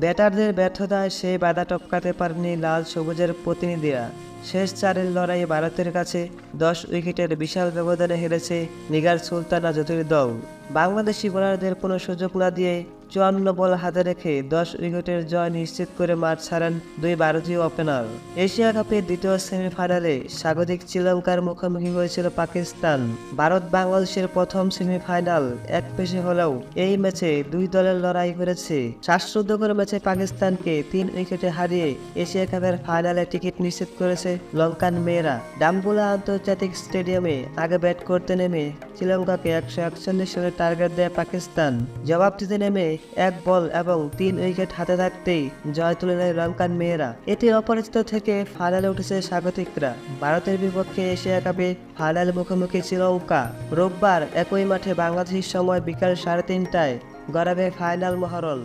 ব্যাটারদের ব্যর্থতায় সেই বাধা টপকাতে পারেনি লাল সবুজের প্রতিনিধিরা। শেষ চারের লড়াইয়ে ভারতের কাছে দশ উইকেটের বিশাল ব্যবধানে হেরেছে নিগার সুলতানা জ্যোতির দল। বাংলাদেশি বোলারদের কোনো সুযোগ না দিয়ে চুয়ান্ন বল হাতে রেখে দশ উইকেটের জয় নিশ্চিত করে মাঠ ছাড়েন দুই ভারতীয় ওপেনার এশিয়া কাপের দ্বিতীয় সেমিফাইনালে স্বাগতিক শ্রীলঙ্কার মুখোমুখি হয়েছিল পাকিস্তান। ভারত বাংলাদেশের প্রথম সেমিফাইনাল এক পেশে হলেও এই ম্যাচে দুই দলের লড়াই করেছে। শ্বাসরুদ্ধকর ম্যাচে পাকিস্তানকে তিন উইকেটে হারিয়ে এশিয়া কাপের ফাইনালে টিকিট নিশ্চিত করেছে লঙ্কান মেয়েরা। ডাম্বুলা আন্তর্জাতিক স্টেডিয়ামে আগে ব্যাট করতে নেমে শ্রীলঙ্কাকে একশো একচল্লিশ রানের টার্গেট দেয় পাকিস্তান। জবাব দিতে নেমে এক বল এবং তিন উইকেট হাতে থাকতেই জয় তুলে নেয় লঙ্কান মেয়েরা। এটি অপরাজিত থেকে ফাইনালে উঠেছে স্বাগতিকরা। ভারতের বিপক্ষে এশিয়া কাপে ফাইনাল মুখোমুখি শ্রীলঙ্কা। রোববার একই মাঠে বাংলাদেশের সময় বিকাল সাড়ে তিনটায় গড়াবে ফাইনাল মহরল